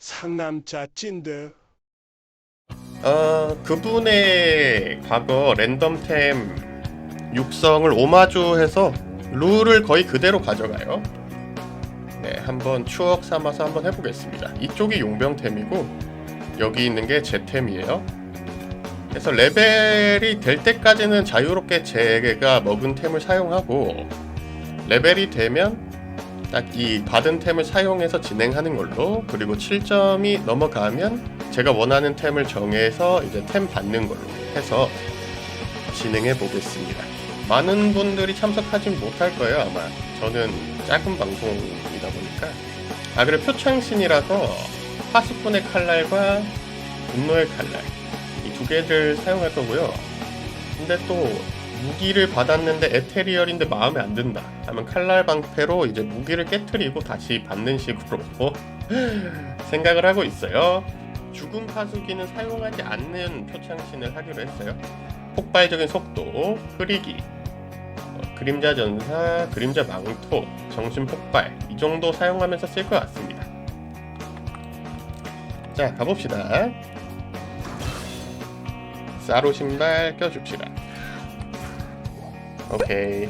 상남자 찐드 어, 그분의 과거 랜덤템 육성을 오마주해서 룰을 거의 그대로 가져가요. 네, 한번 추억 삼아서 한번 해보겠습니다. 이쪽이 용병템이고 여기 있는 게 제 템이에요. 그래서 레벨이 될 때까지는 자유롭게 제가 먹은 템을 사용하고 레벨이 되면 딱 이 받은 템을 사용해서 진행하는 걸로 그리고 7점이 넘어가면 제가 원하는 템을 정해서 이제 템 받는 걸로 해서 진행해 보겠습니다. 많은 분들이 참석하진 못할 거예요 아마 저는 작은 방송이다 보니까 아 그리고 표창신이라서 파수꾼의 칼날과 분노의 칼날 이 두 개를 사용할 거고요. 근데 또 무기를 받았는데 에테리얼인데 마음에 안 든다 하면 칼날 방패로 이제 무기를 깨트리고 다시 받는 식으로 생각을 하고 있어요. 죽음 파수기는 사용하지 않는 표창신을 하기로 했어요. 폭발적인 속도, 흐리기, 어, 그림자 전사, 그림자 망토, 정신 폭발 이 정도 사용하면서 쓸 것 같습니다. 자 가봅시다. 사로 신발 껴줍시다. 오케이.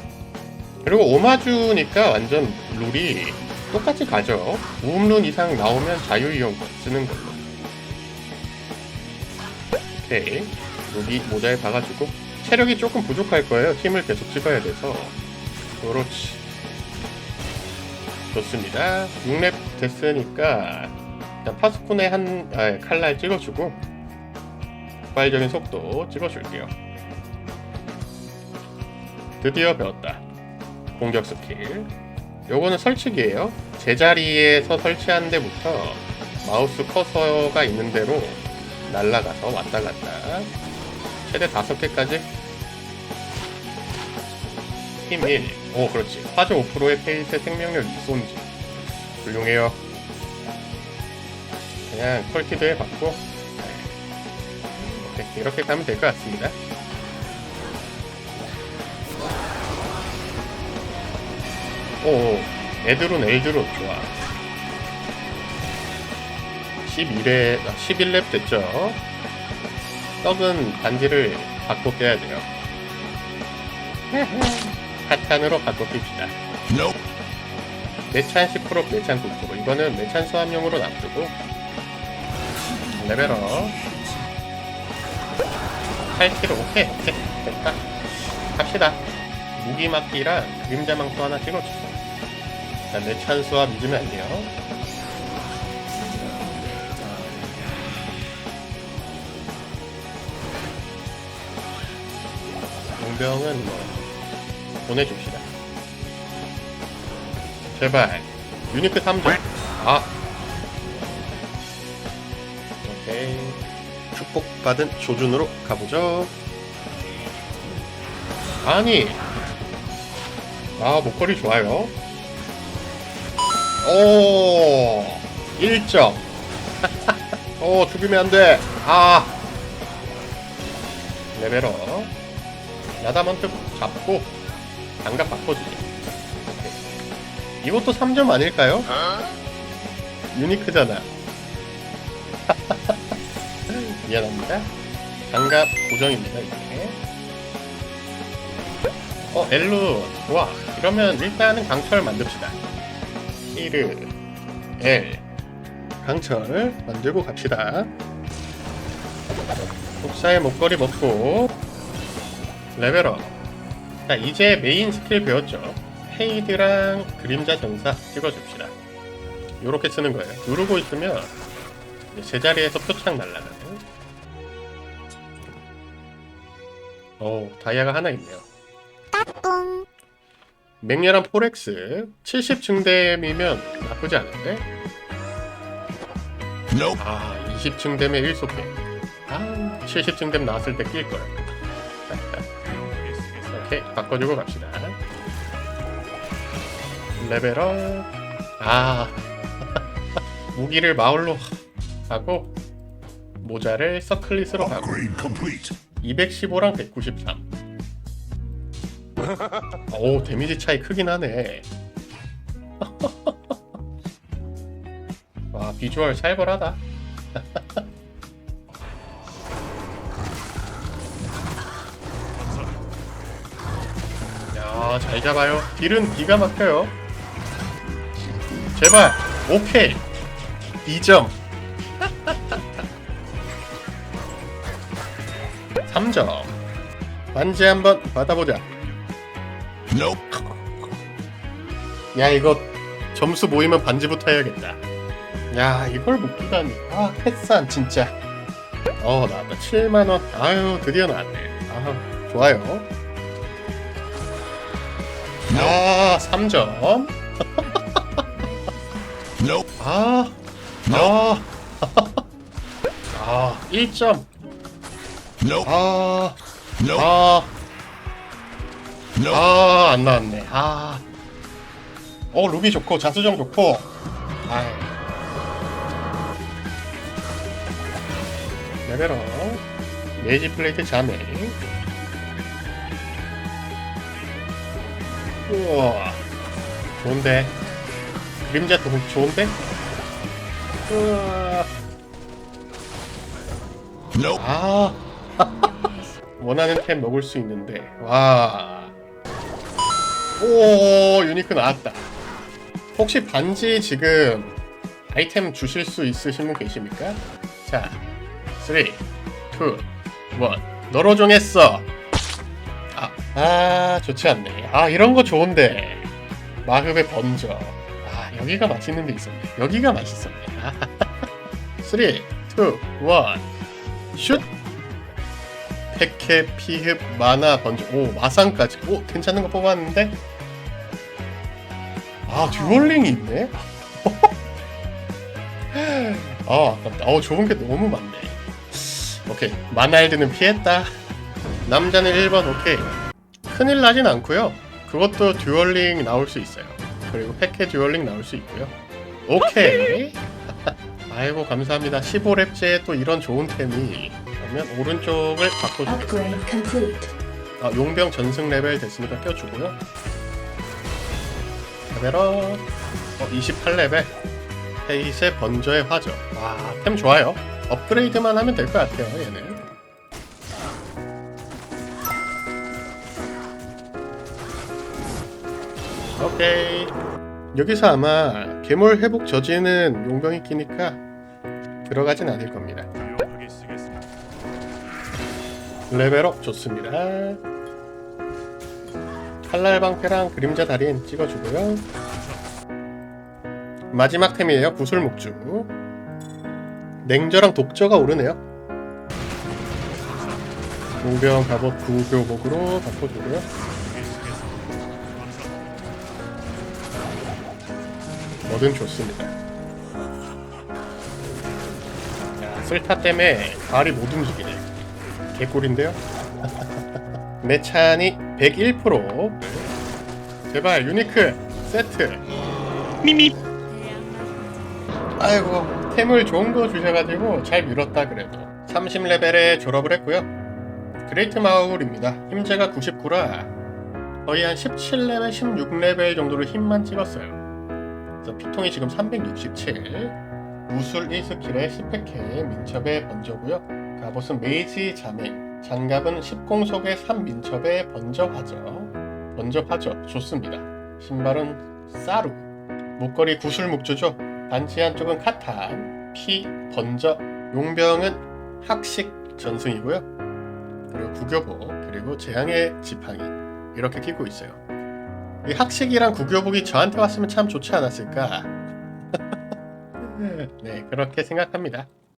그리고 오마주니까 완전 룰이 똑같이 가죠. 우음룬 이상 나오면 자유이용 쓰는 걸로. 오케이. 여기 모자에 박아주고 체력이 조금 부족할 거예요. 힘을 계속 찍어야 돼서. 그렇지. 좋습니다. 6렙 됐으니까 일단 파스콘에 한 아, 칼날 찍어주고 폭발적인 속도 찍어줄게요. 드디어 배웠다. 공격 스킬. 요거는 설치기예요. 제자리에서 설치한 데부터 마우스 커서가 있는 대로 날아가서 왔다 갔다. 최대 5개까지 힘 1. 오, 그렇지. 화재 5%의 페이스의 생명력 이손지. 훌륭해요. 그냥 퀄티도 해봤고, 네. 이렇게 가면 될 것 같습니다. 오, 에드론 엘드론 좋아. 11회, 11렙 됐죠? 떡은 반지를 바꿔 껴야 돼요. 카탄으로 바꿔 낍시다. 매찬 10%, 매찬 9%. 이거는 매찬 수압용으로 놔두고, 레벨업. 8kg, 오케이, 오케이. 됐다. 갑시다. 무기 막기랑 그림자 망토 하나 찍어주세요. 자, 매찬 수압 잊으면 안 돼요. 용병은 뭐 보내줍시다. 제발 유니크 3점. 아. 오케이. 축복받은 조준으로 가보죠. 아니. 아 목걸이 좋아요. 오. 1점. 오 죽이면 안 돼. 아. 레벨업. 야다먼트 잡고 장갑. 오케이. 이것도 3점 아닐까요? 유니크잖아. 미안합니다. 장갑 고정입니다, 이게. 어, 엘루. 좋아. 이러면 일단은 강철 만듭시다. 히르, 엘. 강철 만들고 갑시다. 복사의 목걸이 먹고 레벨업. 자, 이제 메인 스킬 배웠죠. 헤이드랑 그림자 전사 찍어줍시다. 요렇게 쓰는 거예요. 누르고 있으면 제자리에서 표창 날라가는. 오, 다이아가 하나 있네요. 맹렬한 포렉스 70 증댐이면 나쁘지 않은데? 아, 20 증댐에 1소패. 아, 70 증댐 나왔을 때낄 거야. 오케이, 바꿔주고 갑시다. 레벨업. 아, 무기를 마을로 하고 모자를 서클릿으로 complete. 215랑 193. 오 데미지 차이 크긴 하네. 와아 비주얼 살벌하다. 야, 잘 잡아요. 딜은 기가 막혀요. 제발, 오케이. 2점. 3점. 반지 한번 받아보자. 야, 이거 점수 모이면 반지부터 해야겠다. 야, 이걸 못 기다니. 아, 패스한 진짜. 어, 나왔다. 7만 원. 아유, 드디어 나왔네. 아, 좋아요. 아, 3점. 아, 아, 아, 1점. 아, 아, 아, 안 나왔네. 아, 어, 루비 좋고, 자수정 좋고. 아, 레벨업. 메이지 플레이트 자매. 우와, 좋은데. 그림자 도 좋은데? 우와. 아, 원하는 템 먹을 수 있는데, 와. 오, 유니크 나왔다. 혹시 반지 지금 아이템 주실 수 있으신 분 계십니까? 자, 3, 2, 1. 너로 정했어. 아, 아, 좋지 않네. 아, 이런 거 좋은데. 마흡의 번져. 아, 여기가 맛있는 데 있었네. 여기가 맛있었네. 아, 3, 2, 1. 슛! 백해, 피흡, 마나, 번져. 오, 마상까지. 오, 괜찮은 거 뽑았는데? 아, 듀얼링이 있네? 아, 아깝다. 어, 좋은 게 너무 많네. 오케이. 마날드는 피했다. 남자는 1번, 오케이. 큰일 나진 않고요 그것도 듀얼링 나올 수 있어요. 그리고 패케 듀얼링 나올 수 있고요. 오케이. 아이고, 감사합니다. 15렙째 또 이런 좋은 템이. 그러면 오른쪽을 바꿔주겠습니다. 아, 용병 전승 레벨 됐으니까 껴주고요. 레벨업. 어, 28레벨. 헤이세 번저의 화저. 와, 템 좋아요. 업그레이드만 하면 될 것 같아요, 얘는. 오케이. 여기서 아마 괴물 회복 저지는 용병이 끼니까 들어가진 않을 겁니다. 레벨업 좋습니다. 칼날 방패랑 그림자 달인 찍어주고요. 마지막 템이에요. 구슬 목주. 냉저랑 독저가 오르네요. 용병 갑옷 구교복으로 바꿔주고요. 뭐든 좋습니다. 야, 쓸타 때문에 발이 못 움직이네. 개꿀인데요? 매찬이 101% 제발 유니크 세트. 미미. 아이고 템을 좋은 거 주셔가지고 잘 밀었다 그래도. 30레벨에 졸업을 했고요. 그레이트 마울입니다. 힘제가 99라 거의 한 17레벨 16레벨 정도로 힘만 찍었어요. 그래서 피통이 지금 367 무술 1스킬에 10팩에 민첩에 번져고요 갑옷은 메이지 자매 장갑은 10공속에 3민첩에 번져 화저 번져 화저 좋습니다. 신발은 사루 목걸이 구슬 묵주죠. 반지 한쪽은 카탄 피 번져 용병은 학식 전승이고요. 그리고 구교복 그리고 재앙의 지팡이 이렇게 끼고 있어요. 이 학식이랑 구교복이 저한테 왔으면 참 좋지 않았을까? 네 그렇게 생각합니다